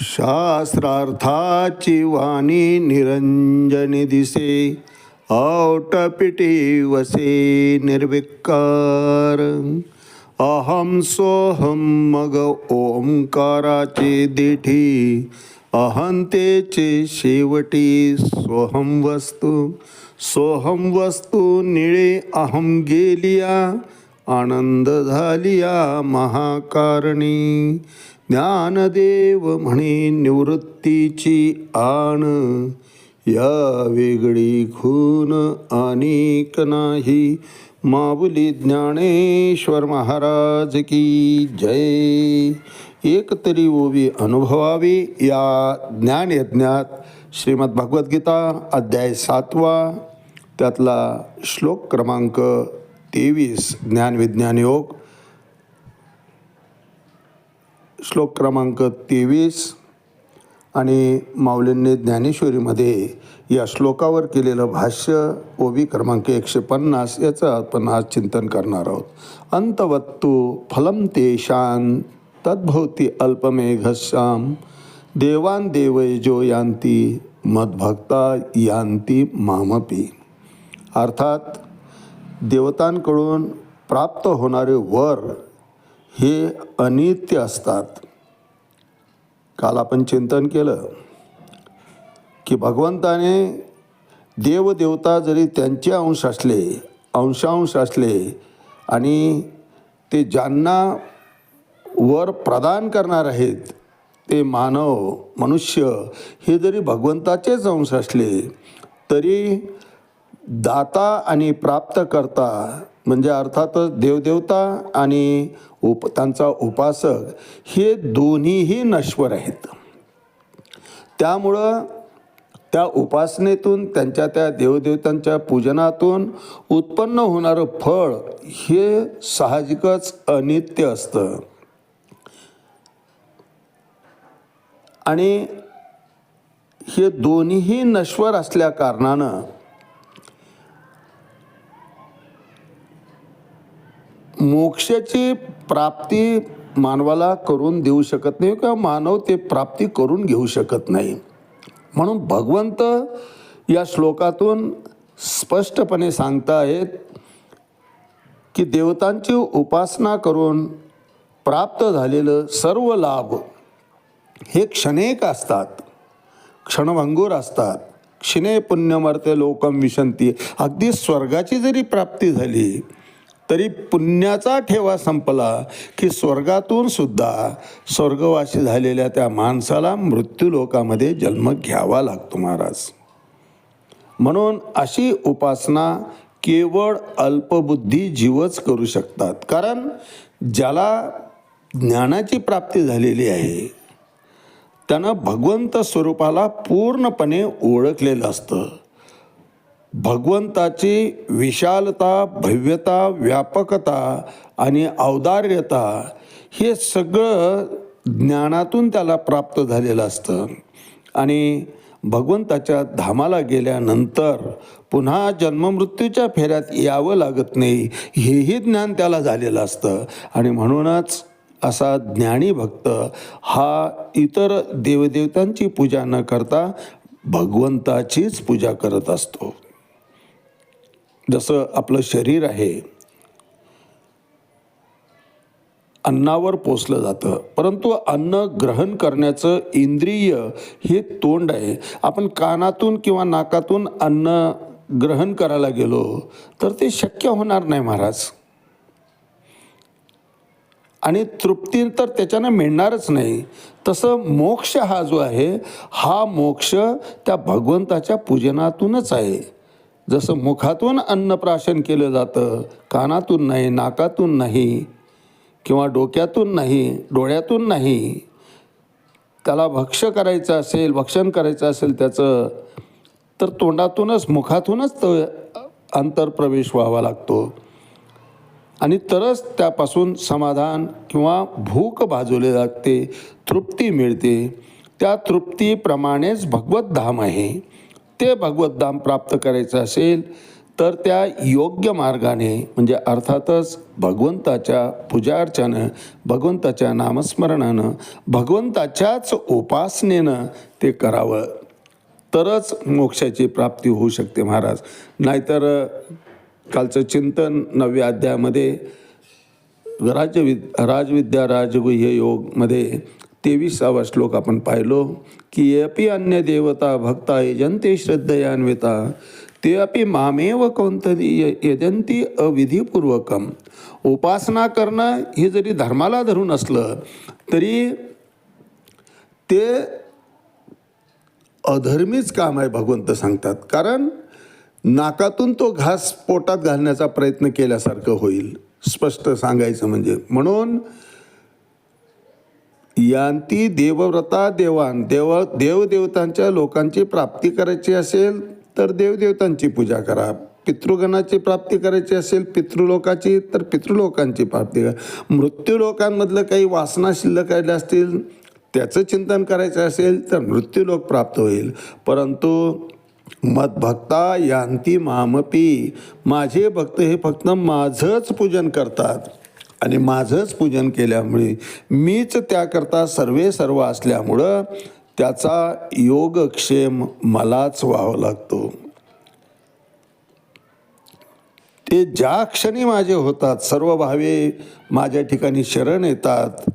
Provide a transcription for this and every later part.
शास्त्रार्थाची वाणी निरंजनी दिसे औटपिटी वसे निर्विकार. अहम सोहम मग ओंकाराचे देठी अहंतेचे शेवटी सोहम वस्तू. सोहम वस्तू निळे अहम गेलिया आनंद झालिया महाकारणी. ज्ञानदेव म्हणे निवृत्तीची आण. या वेगळी खून अनेक नाही. माऊली ज्ञानेश्वर महाराज की जय. एकतरी ओवी अनुभवावी या ज्ञानयज्ञात श्रीमद भगवद्गीता अध्याय सातवा. त्यातला श्लोक क्रमांक तेवीस ज्ञान विज्ञान योग. श्लोक क्रमांक तेवीस आणि माऊलींनी ज्ञानेश्वरीमध्ये या श्लोकावर केलेलं भाष्य ओवी क्रमांक एकशे पन्नास याचं आपण आज चिंतन करणार आहोत. अंतवत्तू फलम तेशान तद्भवती अल्पमेघश्याम देवान देवैजो यांती मद्भक्ता यांती मामपी. अर्थात देवतांकडून प्राप्त होणारे वर हे अनित्य असतात. काल आपण चिंतन केलं की भगवंताने देवदेवता जरी त्यांचे अंश असले अंशांश असले आणि ते ज्यांना वर प्रदान करणार आहेत ते मानव मनुष्य हे जरी भगवंताचेच अंश असले तरी दाता आणि प्राप्तकर्ता म्हणजे अर्थातच देवदेवता आणि उप त्यांचा उपासक हे दोन्हीही नश्वर आहेत. त्यामुळं त्या उपासनेतून त्यांच्या त्या देवदेवतांच्या पूजनातून उत्पन्न होणारं फळ हे साहजिकच अनित्य असतं. आणि हे दोन्हीही नश्वर असल्या कारणानं मोक्षाची प्राप्ती मानवाला करून देऊ शकत नाही किंवा मानव ते प्राप्ती करून घेऊ शकत नाही. म्हणून भगवंत या श्लोकातून स्पष्टपणे सांगता आहेत की देवतांची उपासना करून प्राप्त झालेलं सर्व लाभ हे क्षणेक असतात. क्षणभंगूर असतात. क्षिणे पुण्यमर्ते लोकम विशंती. अगदी स्वर्गाची जरी प्राप्ती झाली तरी पुण्याचा ठेवा संपला की स्वर्गातून सुद्धा स्वर्गवासी झालेल्या त्या माणसाला मृत्यूलोकामध्ये जन्म घ्यावा लागतो महाराज. म्हणून अशी उपासना केवळ अल्पबुद्धी जीवच करू शकतात. कारण ज्याला ज्ञानाची प्राप्ती झालेली आहे त्यानं भगवंत स्वरूपाला पूर्णपणे ओळखलेलं असतं. भगवंताची विशालता भव्यता व्यापकता आणि औदार्यता हे सगळं ज्ञानातून त्याला प्राप्त झालेलं असतं. आणि भगवंताच्या धामाला गेल्यानंतर पुन्हा जन्ममृत्यूच्या फेऱ्यात यावं लागत नाही हेही ज्ञान त्याला झालेलं असतं. आणि म्हणूनच असा ज्ञानी भक्त हा इतर देवदेवतांची पूजा न करता भगवंताचीच पूजा करत असतो. जसं आपलं शरीर आहे अन्नावर पोचलं जातं. परंतु अन्न ग्रहण करण्याचं इंद्रिय हे तोंड आहे. आपण कानातून किंवा नाकातून अन्न ग्रहण करायला गेलो तर ते शक्य होणार नाही महाराज. आणि तृप्ती तर त्याच्यानं मिळणारच नाही. तसं मोक्ष हा जो आहे हा मोक्ष त्या भगवंताच्या पूजनातूनच आहे. जसं मुखातून अन्नप्राशन केलं जातं कानातून नाही नाकातून नाही किंवा डोक्यातून नाही डोळ्यातून नाही त्याला भक्ष करायचं असेल भक्षण करायचं असेल त्याचं तर तोंडातूनच मुखातूनच तो अंतरप्रवेश व्हावा लागतो. आणि तरच त्यापासून समाधान किंवा भूक भाजवले लागते तृप्ती मिळते. त्या तृप्तीप्रमाणेच भगवत धाम आहे. ते भगवत प्राप्त करायचं असेल तर त्या योग्य मार्गाने म्हणजे अर्थातच भगवंताच्या पूजार्चनं भगवंताच्या नामस्मरणानं भगवंताच्याच उपासनेनं ते करावं. तरच मोक्षाची प्राप्ती होऊ शकते महाराज. नाहीतर कालचं चिंतन नवव्या अध्यायामध्ये राजवि राजविद्या राजगुह्य योगमध्ये तेविसावा श्लोक आपण पाहिलो की अपि अन्य देवता भक्ता यजंते श्रद्धयान्विता ते अपि मामेव कोणतरी यजंती अविधीपूर्वकम. उपासना करणं हे जरी धर्माला धरून असलं तरी ते अधर्मीच काम आहे भगवंत सांगतात. कारण नाकातून तो घास पोटात घालण्याचा प्रयत्न केल्यासारखं होईल स्पष्ट सांगायचं म्हणजे. म्हणून यांती देवव्रता देवान देव देवदेवतांच्या लोकांची प्राप्ती करायची असेल तर देवदेवतांची पूजा करा. पितृगणाची प्राप्ती करायची असेल पितृलोकाची तर पितृलोकांची प्राप्ती करा. मृत्यूलोकांमधलं काही वासना शिल्लक राहिल्या असतील त्याचं चिंतन करायचं असेल तर मृत्यूलोक प्राप्त होईल. परंतु मदभक्ता यांती मामपी. माझे भक्त हे फक्त माझंच पूजन करतात. आणि माझंच पूजन केल्यामुळे मीच त्याकरता सर्वे सर्व असल्यामुळं त्याचा योगक्षेम मलाच व्हावा लागतो. ते ज्या क्षणी माझे होतात सर्व भावे माझ्या ठिकाणी शरण येतात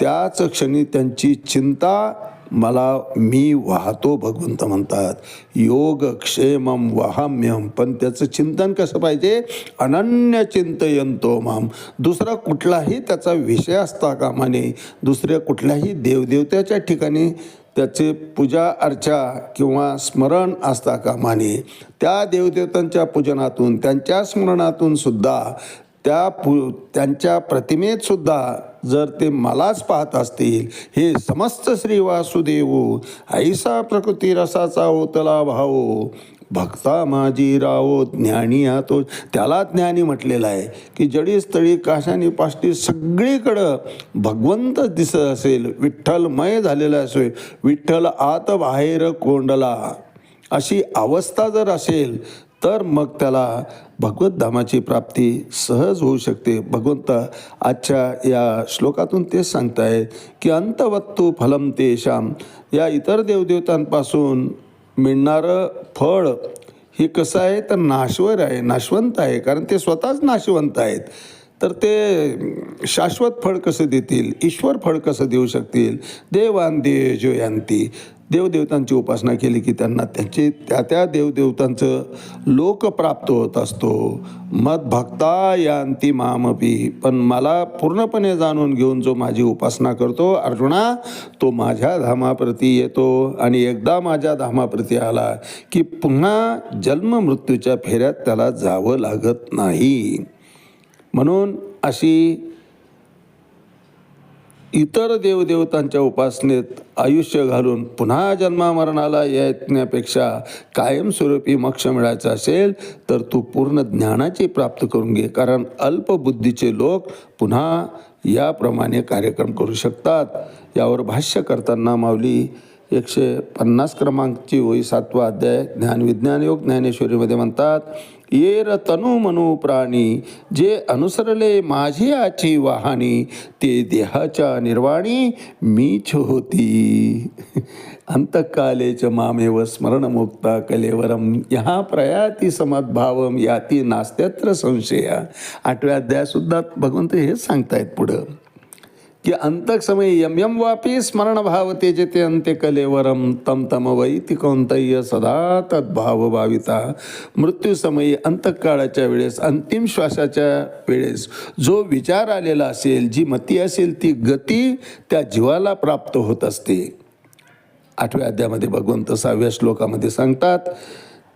त्याच क्षणी त्यांची चिंता मला मी वाहतो भगवंत म्हणतात. योग क्षेमम वाहाम्यम पण त्याचं चिंतन कसं पाहिजे? अनन्य चिंतयंतो माम दुसरा कुठलाही त्याचा विषय असता कामा नये दुसऱ्या कुठल्याही देवदेवत्याच्या ठिकाणी त्याचे पूजा अर्चा किंवा स्मरण असता कामाने. त्या देवदेवतांच्या पूजनातून त्यांच्या स्मरणातून सुद्धा त्या पु त्यांच्या प्रतिमेतसुद्धा जर ते मलाच पाहत असतील हे समस्त श्री वासुदेव ऐसा प्रकृती रसाचा ओतला भाव भक्ता माझी रावो ज्ञानी हा तो त्याला ज्ञानी म्हटलेला आहे की जडी स्थळी काशाने पाष्टी सगळीकडं भगवंत दिसत असेल विठ्ठलमय झालेला असेल विठ्ठल आत बाहेर कोंडला. अशी अवस्था जर असेल तर मग त्याला भगवतधामाची प्राप्ती सहज होऊ शकते. भगवंत आजच्या या श्लोकातून तेच सांगतायत की अंतवत्तू फलम तेशाम या इतर देवदेवतांपासून मिळणारं फळ हे कसं आहे? तर नाशवर आहे नाशवंत आहे. कारण ते स्वतःच नाशवंत आहेत. तर ते शाश्वत फळ कसं देतील? ईश्वर फळ कसं देऊ शकतील? देवान देजो यांती देवदेवतांची उपासना केली की त्यांना त्यांचे त्या त्या देवदेवतांचं लोक प्राप्त होत असतो. मत भक्ता यांती मामपी. पण मला पूर्णपणे जाणून घेऊन जो माझी उपासना करतो अर्जुना तो माझ्या धामाप्रती येतो. आणि एकदा माझ्या धामाप्रती आला की पुन्हा जन्म मृत्यूच्या फेऱ्यात त्याला जावं लागत नाही. म्हणून अशी इतर देवदेवतांच्या उपासनेत आयुष्य घालून पुन्हा जन्मामरणाला येण्यापेक्षा कायमस्वरूपी मोक्ष मिळायचा असेल तर तू पूर्ण ज्ञानाची प्राप्त करून घे. कारण अल्पबुद्धीचे लोक पुन्हा याप्रमाणे कार्यक्रम करू शकतात. यावर भाष्य करताना माऊली एकशे पन्नास क्रमांकची होई सातवा अध्याय ज्ञानविज्ञान योग ज्ञानेश्वरीमध्ये म्हणतात येर तनु मनु प्राणी जे अनुसरले माझी आची वाहानी ते देहाच्या निर्वाणी मीच होती अंतकालेच मामेव स्मरणमुक्ता कलेवरम ह्या प्रयाती समद्भावम याती नास्त्यत्र संशया आठव्या अध्यायासुद्धा भगवंत हेच सांगतायत पुढं की अंतक समय यम यम वापी स्मरण भाव तेजते अंत्य कलेवरम तम तम वैति कौंतय्य सदा तद्भाव भाविता मृत्यूसमयी अंतकाळाच्या वेळेस अंतिम श्वासाच्या वेळेस जो विचार आलेला असेल जी मती असेल ती गती त्या जीवाला प्राप्त होत असते. आठव्या अध्यामध्ये भगवंत सहाव्या श्लोकामध्ये सांगतात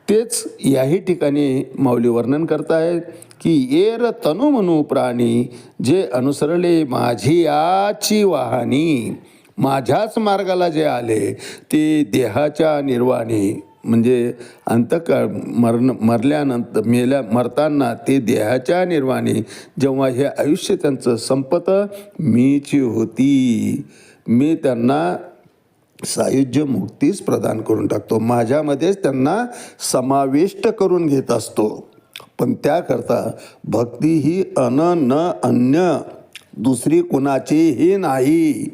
तेच याही ठिकाणी माऊली वर्णन करतायत की येर तनु म्हणू प्राणी जे अनुसरले माझी आची वाहनी. माझ्याच मार्गाला जे आले ते देहाच्या निर्वाणी. म्हणजे अंतकाळ मरण मरल्यानंतर मेल्या मरताना ते देहाच्या निर्वाणी. जेव्हा हे आयुष्य त्यांचं संपत मीची होती. मी त्यांना सायुज्य मुक्तीच प्रदान करून टाकतो. माझ्यामध्येच त्यांना समाविष्ट करून घेत असतो. पण त्याकरता भक्ती ही अन न अन्य दुसरी कुणाचीही नाही.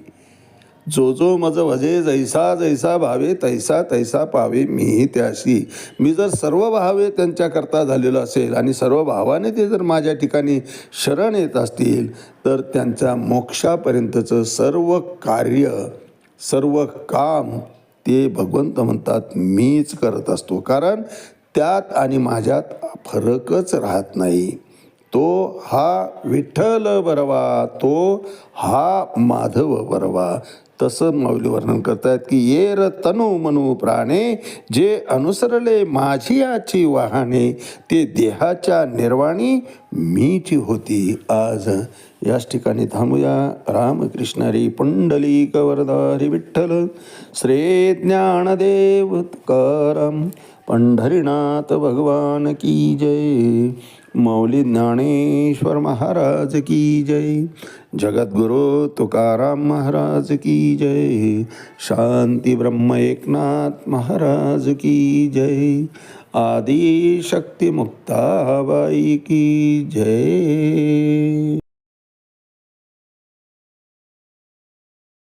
जो जो मज भजे जैसा जैसा भावे तैसा तैसा पावे मीही त्याशी. मी जर सर्व भावे त्यांच्याकरता झालेलो असेल आणि सर्व भावाने ते जर माझ्या ठिकाणी शरण येत असतील तर त्यांच्या मोक्षापर्यंतचं सर्व कार्य सर्व काम ते भगवंत म्हणतात मीच करत असतो. कारण त्यात आणि माझ्यात फरकच राहत नाही. तो हा विठ्ठल बरवा तो हा माधव बरवा. तसं माऊली वर्णन करतायत की ये तनु मनु प्राणे जे अनुसरले माझी याची वाहने ते देहाच्या निर्वाणी मीची होती. आज याच ठिकाणी थांबूया. रामकृष्णारी पुंडली वरदारी विठ्ठल श्री ज्ञानदेव तुकाराम. पंढरीनाथ भगवान की जय मौली ज्ञानेश्वर महाराज की जय जगद्गुरु तुकाराम महाराज की जय शांती ब्रह्म एकनाथ महाराज की जय आदि शक्ती मुक्ताबाई की जय।